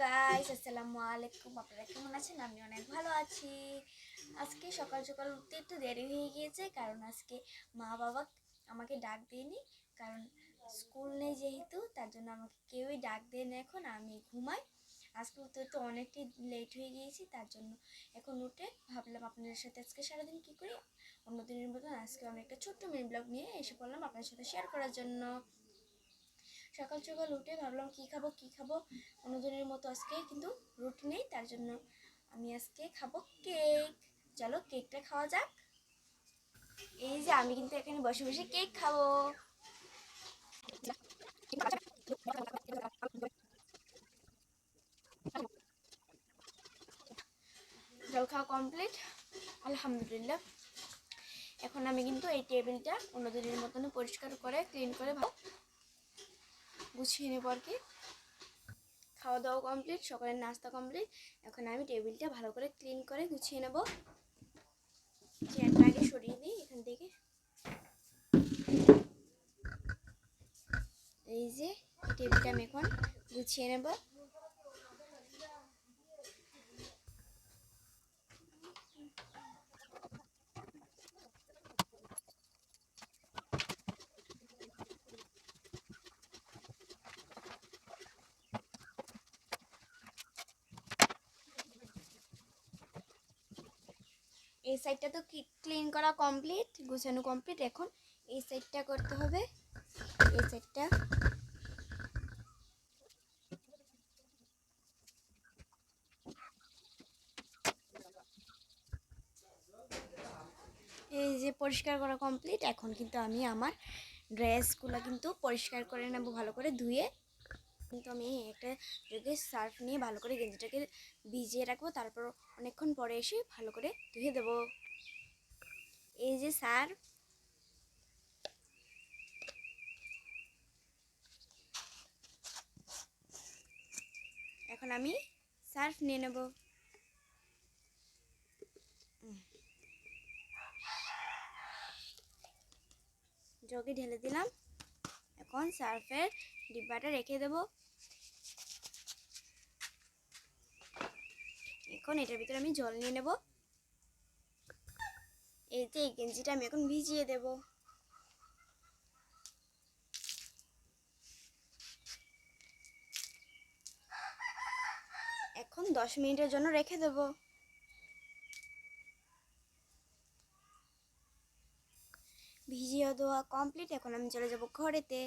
Guys আসসালামু আলাইকুম। আপনারা কেমন আছেন? আমি অনেক ভালো আছি। আজকে সকাল সকাল উঠতে একটু দেরি হয়ে গিয়েছে, কারণ আজকে মা বাবা আমাকে ডাক দেয়নি, কারণ স্কুল নেই যেহেতু, তার জন্য আমাকে কেউই ডাক দেয় না এখন, আমি ঘুমাই। আজকে উঠতে তো অনেকটাই লেট হয়ে গিয়েছি, তার জন্য এখন উঠে ভাবলাম আপনাদের সাথে আজকে সারাদিন কী করি? অন্য দিনের মতন আজকে আমি একটা ছোট্ট মিনি ব্লগ নিয়ে এসে পড়লাম আপনাদের সাথে শেয়ার করার জন্য। সকাল সকাল উঠে ভাবলাম কী খাব কী খাব? অন্যদিনের মতো আজকে কিন্তু রুটি নেই, তার জন্য আমি আজকে খাব কেক। চলো কেকটা খাওয়া যাক। এই যে আমি কিন্তু এখানে বসে বসে কেক খাব। জল খাওয়া কমপ্লিট আলহামদুলিল্লাহ। এখন আমি কিন্তু এই টেবিলটা অন্যদিনের মতন পরিষ্কার করে ক্লিন করে ভালো গুছিয়ে নেব আর কি। খাওয়া দাওয়া কমপ্লিট সকালের নাস্তা কমপ্লিট এখন আমি টেবিলটা ভালো করে ক্লিন করে গুছিয়ে নেব। চেয়ারটা আগে সরিয়ে দিই এখান থেকে। এই যে টেবিলটা আমি এখন গুছিয়ে নেব। সাইডটা তো ক্লিন করা কমপ্লিট গুছানো কমপ্লিট এখন এই সাইডটা করতে হবে। এই সাইডটা এই যে পরিষ্কার করা কমপ্লিট এখন কিন্তু আমি আমার ড্রেসগুলো কিন্তু পরিষ্কার করে নেব ভালো করে ধুয়ে। কিন্তু আমি একটা জগে সার্ফ নিয়ে ভালো করে গেঞ্জিটাকে ভিজিয়ে রাখব, তারপর অনেকক্ষণ পরে এসে ভালো করে ধুয়ে দেব। এই যে সার্ফ এখন আমি সার্ফ নিয়ে নেব। জগে ঢেলে দিলাম। এখন সার্ফের ডিব্বাটা রেখে দেব। এখন এটার ভিতরে আমি জল নিয়ে নেব। যে এই গেঞ্জিটা আমি এখন ভিজিয়ে দেব। এখন দশ মিনিটের জন্য রেখে দেব। ভিজিয়ে দেওয়া কমপ্লিট এখন আমি চলে যাব ঘরেতে।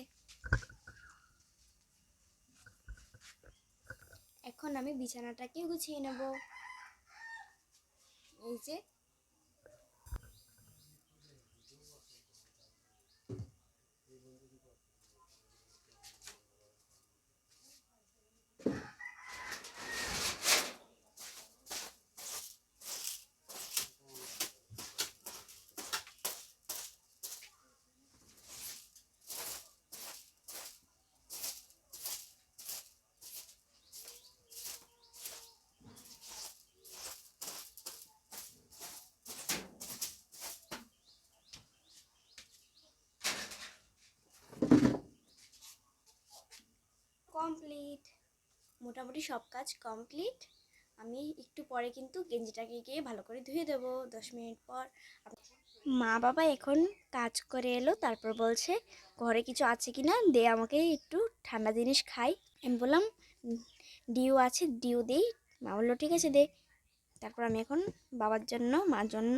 এখন আমি বিছানাটাকে গুছিয়ে নেব। এই যে কমপ্লিট মোটামুটি সব কাজ কমপ্লিট আমি একটু পরে কিন্তু গেঞ্জিটাকে গিয়ে ভালো করে ধুয়ে দেবো। দশ মিনিট পর মা বাবা এখন কাজ করে এলো, তারপর বলছে, ঘরে কিছু আছে কি না দে আমাকে একটু ঠান্ডা জিনিস খাই। আমি বললাম ডিউ আছে, ডিউ দেই। মা বলল, ঠিক আছে দে। তারপর আমি এখন বাবার জন্য মার জন্য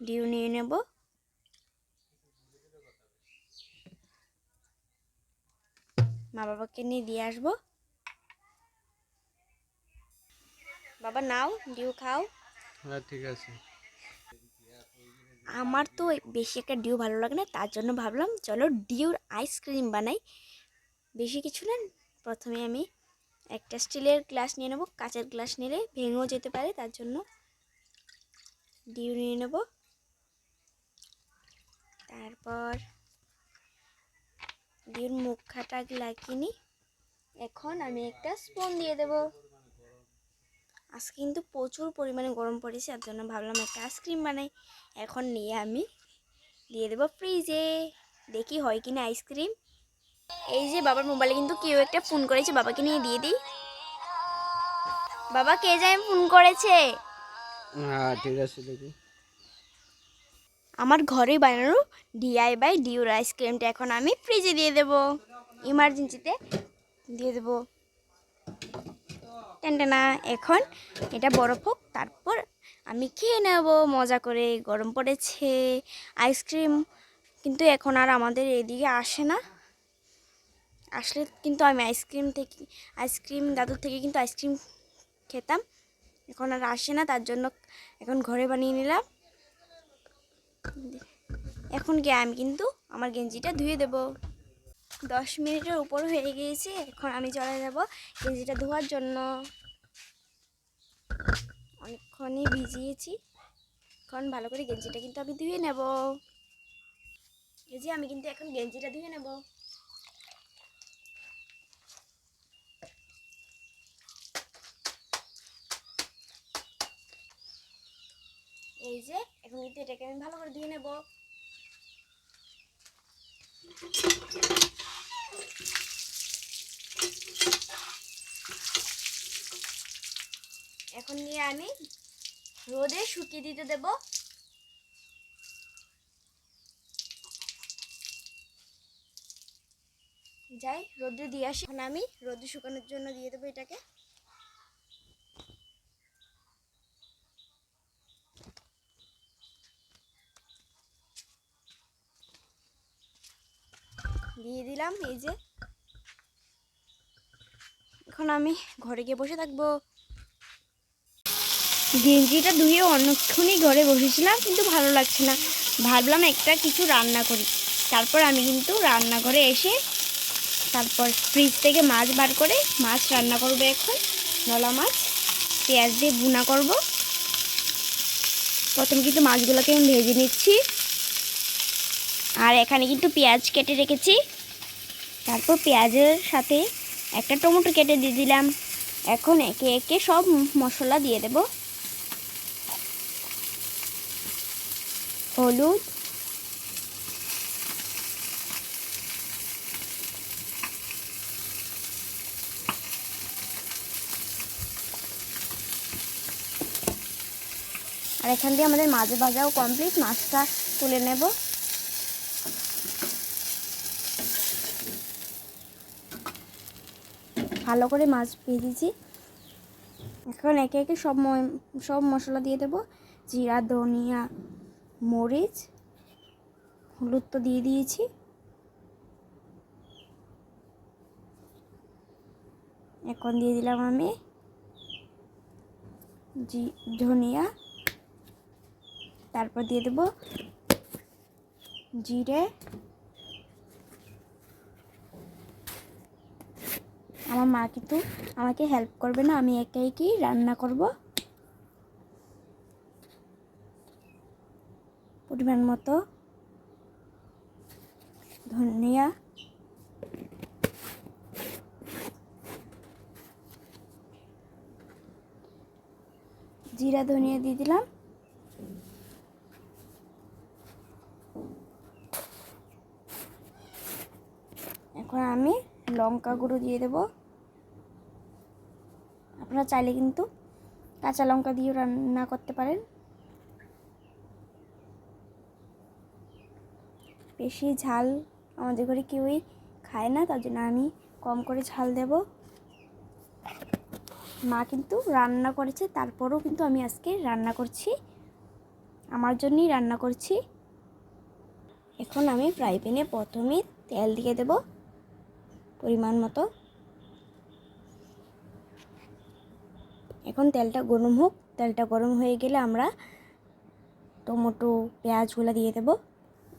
ডিউ নিয়ে নেব। মা বাবাকে নিয়ে দিয়ে আসব। বাবা নাও ডিউ খাও। হ্যাঁ ঠিক আছে। আমার তো বেশি একটা ডিউ ভালো লাগে না তার জন্য ভাবলাম চলো ডিউর আইসক্রিম বানাই। বেশি কিছু না প্রথমে আমি একটা স্টিলের গ্লাস নিয়ে নেব কাঁচের গ্লাস নিলে ভেঙেও যেতে পারে তার জন্য ডিউ নিয়ে নেব। তারপর ডিউর মুখাটা লাগিয়ে নিই এখন আমি একটা স্পুন দিয়ে দেব। আজকে কিন্তু প্রচুর পরিমাণে গরম পড়েছে তার জন্য ভাবলাম একটা আইসক্রিম বানাই। এখন নিয়ে আমি দিয়ে দেবো ফ্রিজে দেখি হয় কি না আইসক্রিম। এই যে বাবার মোবাইলে কিন্তু কেউ একটা ফোন করেছে বাবাকে নিয়ে দিয়ে দিই। বাবা কে যাই ফোন করেছে? হ্যাঁ ঠিক আছে দেখি। আমার ঘরে বানানো ডিআই বাই ডিউর আইসক্রিমটা এখন আমি ফ্রিজে দিয়ে দেবো। ইমার্জেন্সিতে দিয়ে দেব। না, এখন এটা বরফ হোক, তারপর আমি খেয়ে নেব, মজা করে গরম পড়েছে আইসক্রিম কিন্তু এখন আর আমাদের এদিকে আসে না। আসলে কিন্তু আমি আইসক্রিম থেকে আইসক্রিম দাদুর থেকে কিন্তু আইসক্রিম খেতাম। এখন আর আসে না, তার জন্য এখন ঘরে বানিয়ে নিলাম। এখন গিয়ে আমি কিন্তু আমার গেঞ্জিটা ধুয়ে দেব। দশ মিনিটের উপর হয়ে গিয়েছে, এখন আমি চলে যাব গেঞ্জিটা ধোয়ার জন্য। অনেকক্ষণই ভিজিয়েছি, এখন ভালো করে গেঞ্জিটা কিন্তু আমি ধুয়ে নেব। এই যে আমি কিন্তু এখন গেঞ্জিটা ধুয়ে নেব। এই যে, এখন কিন্তু এটাকে আমি ভালো করে ধুয়ে নেব। এখন নিয়ে আমি রোদে শুকিয়ে দিতে দেব। যাই, রোদে দিয়ে আসি। এখন আমি রোদে শুকানোর জন্য দিয়ে দেবো এটাকে। দিয়ে দিলাম, এই যে। এখন আমি ঘরে গিয়ে বসে থাকব। গেঞ্জিটা ধুয়ে অনেকক্ষণই ঘরে বসেছিলাম, কিন্তু ভালো লাগছে না। ভাবলাম একটা কিছু রান্না করি। তারপর আমি কিন্তু রান্নাঘরে এসে তারপর ফ্রিজ থেকে মাছ বার করে মাছ রান্না করব এখন। নলা মাছ, পেঁয়াজ দিয়ে বুনা করব। প্রথম কিন্তু মাছগুলোকে আমি ভেজে নিচ্ছি। আর এখানে কিন্তু পেঁয়াজ কেটে রেখেছি। তারপর পেঁয়াজের সাথে একটা টমেটো কেটে দিয়ে দিলাম। এখন একে একে সব মশলা দিয়ে দেব। হলুদ। আর এখান দিয়ে আমাদের মাছ ভাজাও কমপ্লিট। মাছটা তুলে নেব। ভালো করে মাছ ভেজেছি এখন একে একে সব সব মশলা দিয়ে দেবো। জিরা, ধনিয়া, মরিচ, হলুদ তো দিয়ে দিয়েছি। এখন দিয়ে দিলাম আমি জি, ধনিয়া। তারপর দিয়ে দেবো জিরে। আমার মা কিন্তু আমাকে হেল্প করবে না, আমি একাই কি রান্না করব? পরিমাণ মতো ধনিয়া, জিরা ধনিয়া দিয়ে দিলাম। এখন আমি লঙ্কা গুঁড়ো দিয়ে দেব। আপনারা চাইলে কিন্তু কাঁচা লঙ্কা দিয়েও রান্না করতে পারেন। বেশি ঝাল আমাদের ঘরে কেউই খায় না, তার জন্য আমি কম করে ঝাল দেব। মা কিন্তু রান্না করেছে, তারপরেও কিন্তু আমি আজকে রান্না করছি। আমার জন্যই রান্না করছি। এখন আমি ফ্রাই প্যানে প্রথমে তেল দিয়ে দেব পরিমাণ মতো। এখন তেলটা গরম হোক, তেলটা গরম হয়ে গেলে আমরা টমেটো, পেঁয়াজগুলো দিয়ে দেব।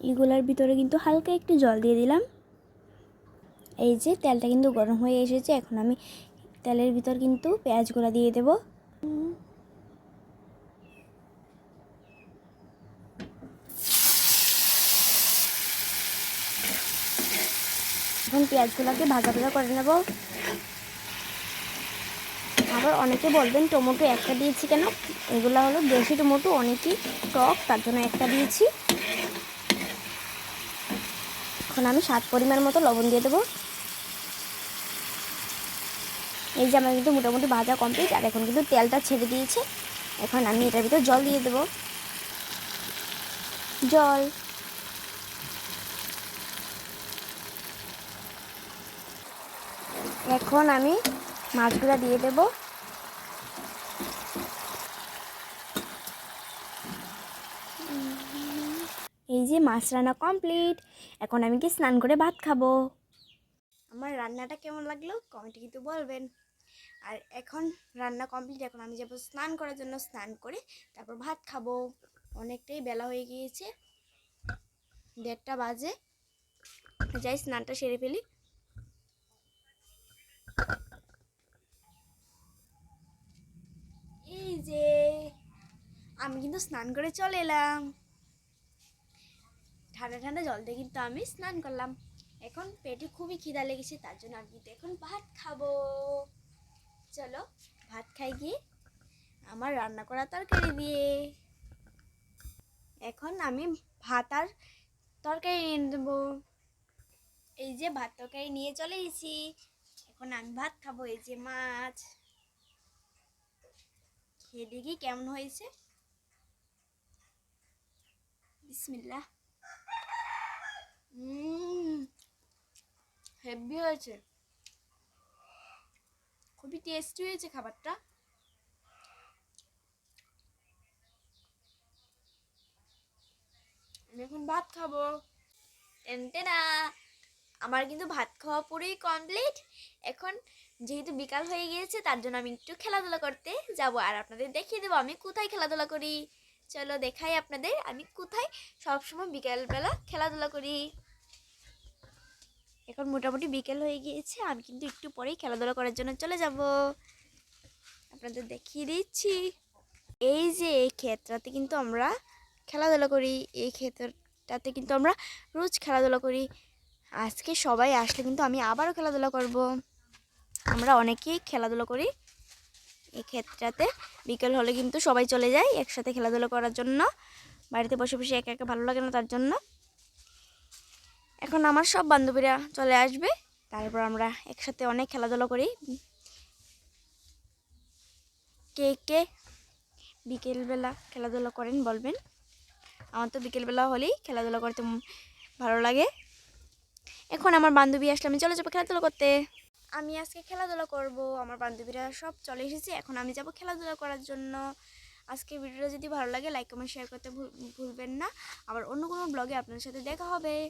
এগুলোর ভিতরে কিন্তু হালকা একটু জল দিয়ে দিলাম। এই যে তেলটা কিন্তু গরম হয়ে এসেছে, এখন আমি তেলের ভিতর কিন্তু পেঁয়াজগুলো দিয়ে দেব। এখন পেঁয়াজগুলোকে ভাজা ভাজা করে নেব। আবার অনেকে বলবেন টমেটো একটা দিয়েছি কেন? এগুলো হলো দেশি টমেটো, অনেকই টক, তার জন্য একটা দিয়েছি। এখন আমি স্বাদ পরিমাণ মতো লবণ দিয়ে দেবো। এই যে আমার কিন্তু মোটামুটি ভাজা কমপ্লিট আর এখন কিন্তু তেলটা ছেড়ে দিয়েছে। এখন আমি এটার ভিতরে জল দিয়ে দেবো। জল। এখন আমি মাছগুলো দিয়ে দেব এই যে মাছ রান্না কমপ্লিট এখন আমি কি স্নান করে ভাত খাব। আমার রান্নাটা কেমন লাগল? কমেন্টে কিন্তু বলবেন। আর এখন রান্না কমপ্লিট এখন আমি যাব স্নান করার জন্য স্নান করে তারপর ভাত খাব। অনেকটাই বেলা হয়ে গিয়েছে। দেড়টা বাজে। যাই, স্নানটা সেরে ফেলি। এই যে, আমি কিন্তু স্নান করে চলে এলাম। ঠান্ডা ঠান্ডা জল দিয়ে কিন্তু আমি স্নান করলাম। এখন পেটে খুবই খিদা লেগেছে, তার জন্য আমি কিন্তু এখন ভাত খাব। চলো, ভাত খাই গিয়ে আমার রান্না করা তরকারি দিয়ে। এখন আমি ভাত আর তরকারি এনে দেবো। এই যে ভাত তরকারি নিয়ে চলে এসেছি। এখন আমি ভাত খাব, এই যে মাছ। খেয়ে দেখি কেমন হয়েছে। বিসমিল্লাহ। হেভি হয়েছে। খুবই টেস্টি হয়েছে খাবারটা। আমি এখন ভাত খাব। না আমার কিন্তু ভাত খাওয়া পুরোই কমপ্লিট এখন যেহেতু বিকাল হয়ে গিয়েছে, তার জন্য আমি একটু খেলাধুলা করতে যাব। আর আপনাদের দেখিয়ে দেবো, আমি কোথায় খেলাধুলা করি? চলো দেখাই আপনাদের, আমি কোথায় সবসময় বিকালবেলা খেলাধুলা করি। এখন মোটামুটি বিকেল হয়ে গিয়েছে, আমি কিন্তু একটু পরেই খেলাধুলা করার জন্য চলে যাব। আপনাদের দেখিয়ে দিচ্ছি। এই যে এই ক্ষেত্রতে কিন্তু আমরা খেলাধুলা করি, এই ক্ষেত্রটাতে কিন্তু আমরা রোজ খেলাধুলা করি। আজকে সবাই আসলে কিন্তু আমি আবারও খেলাধুলা করব। আমরা অনেকেই খেলাধুলা করি। এই ক্ষেত্রটাতে বিকেল হলে কিন্তু সবাই চলে যায় একসাথে খেলাধুলা করার জন্য। বাড়িতে বসে বসে একা একা ভালো লাগে না তার জন্য। এখন আমার সব বান্ধবীরা চলে আসবে। তারপর আমরা একসাথে অনেক খেলাধুলা করি। কে কে বিকেলবেলা খেলাধুলা করেন বলবেন। আমার তো বিকেলবেলা হলেই খেলাধুলা করতে ভালো লাগে। এখন আমার বান্ধবী আসলে আমি চলে যাব খেলাধুলা করতে। আমি আজকে খেলাধুলা করব। আমার বান্ধবীরা সব চলে এসেছে। এখন আমি যাব খেলাধুলা করার জন্য। আজকে ভিডিওটা যদি ভালো লাগে লাইক কমেন্ট শেয়ার করতে ভুল- ভুলবেন না। আবার অন্য কোনো ব্লগে আপনাদের সাথে দেখা হবে।